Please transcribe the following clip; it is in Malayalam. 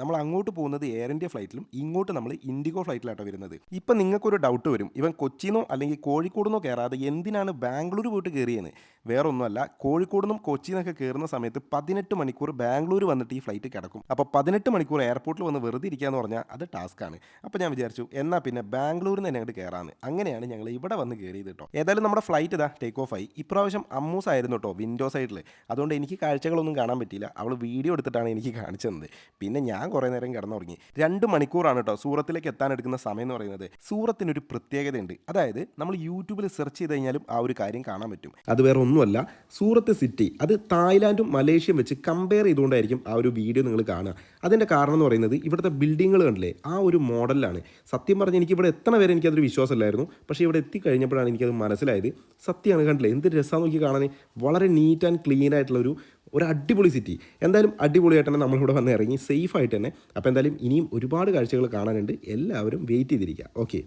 നമ്മൾ അങ്ങോട്ട് പോകുന്നത് എയർ ഇന്ത്യ ഫ്ലൈറ്റിലും ഇങ്ങോട്ട് നമ്മൾ ഇൻഡിഗോ ഫ്ലൈറ്റിലാട്ടോ വരുന്നത്. ഇപ്പം നിങ്ങൾക്കൊരു ഡൗട്ട് വരും. ഇവൻ കൊച്ചിന്നോ അല്ലെങ്കിൽ കോഴിക്കോടുന്നോ കയറാതെ എന്തിനാണ് ബാംഗ്ലൂർ പോയിട്ട് കയറിയെന്ന് വേറെ ഒന്നുമല്ല കോഴിക്കോടുന്നും കൊച്ചിന്നൊക്കെ കയറുന്ന സമയത്ത് പതിനെട്ട് മണിക്കൂർ ബാംഗ്ലൂർ വന്നിട്ട് ഈ ഫ്ലൈറ്റ് കിടക്കും. അപ്പോൾ പതിനെട്ട് മണിക്കൂർ എയർപോർട്ടിൽ വന്ന് വെറുതെ ഇരിക്കുക എന്ന് പറഞ്ഞാൽ അത് ടാസ്ക്കാണ് അപ്പോൾ ഞാൻ വിചാരിച്ചു എന്നാൽ പിന്നെ ബാംഗ്ലൂരിൽ നിന്ന് അങ്ങോട്ട് കയറാമെന്ന് അങ്ങനെയാണ് ഞങ്ങൾ ഇവിടെ വന്ന് കയറിയത് കേട്ടോ ഏതായാലും നമ്മുടെ ഫ്ലൈറ്റ് ഇതാ ടേക്ക് ഓഫ് ആയി. ഇപ്രാവശ്യം അമ്മൂസ് ആയിരുന്നു കേട്ടോ വിൻഡോ സൈഡിൽ അതുകൊണ്ട് എനിക്ക് കാഴ്ചകളൊന്നും കാണാൻ പറ്റിയില്ല. അവൾ വീഡിയോ എടുത്തിട്ടാണ് എനിക്ക് കാണിച്ചത്. പിന്നെ ഞാൻ കുറേ നേരം കിടന്നുറങ്ങി. രണ്ട് മണിക്കൂറാണ് കേട്ടോ സൂറത്തിലേക്ക് എത്താൻ എടുക്കുന്ന സമയം എന്ന് പറയുന്നത്. സൂറത്തിന് ഒരു പ്രത്യേകതയുണ്ട്. അതായത് നമ്മൾ യൂട്യൂബിൽ സെർച്ച് ചെയ്ത് കഴിഞ്ഞാലും ആ ഒരു കാര്യം കാണാൻ പറ്റും. അത് വേറെ ഒന്നുമല്ല സൂറത്ത് സിറ്റി അത് തായ്ലാൻഡും മലേഷ്യയും വെച്ച് കമ്പയർ ചെയ്തുകൊണ്ടായിരിക്കും ആ ഒരു വീഡിയോ നിങ്ങൾ കാണുക. അതിന്റെ കാരണം എന്ന് പറയുന്നത് ഇവിടുത്തെ ബിൽഡിങ്ങുകൾ കണ്ടില്ലേ ആ ഒരു മോഡലാണ് സത്യം പറഞ്ഞ് എനിക്ക് ഇവിടെ എത്തണ വരെ എനിക്കതൊരു വിശ്വാസമല്ലായിരുന്നു. പക്ഷേ ഇവിടെ എത്തിക്കഴിഞ്ഞപ്പോഴാണ് എനിക്കത് മനസ്സിലായത്. സത്യമാണ് കണ്ടില്ലേ എന്ത് രസമാണ് നോക്കി കാണാൻ. വളരെ നീറ്റ് ആൻഡ് ക്ലീൻ ആയിട്ടുള്ള ഒരു ഒരു അടിപൊളി സിറ്റി എന്തായാലും അടിപൊളിയായിട്ട് തന്നെ നമ്മളിവിടെ വന്ന് ഇറങ്ങി സേഫ് ആയിട്ട് തന്നെ. അപ്പോൾ എന്തായാലും ഇനിയും ഒരുപാട് കാഴ്ചകൾ കാണാനുണ്ട്. എല്ലാവരും വെയിറ്റ് ചെയ്തിരിക്കുക. ഓക്കെ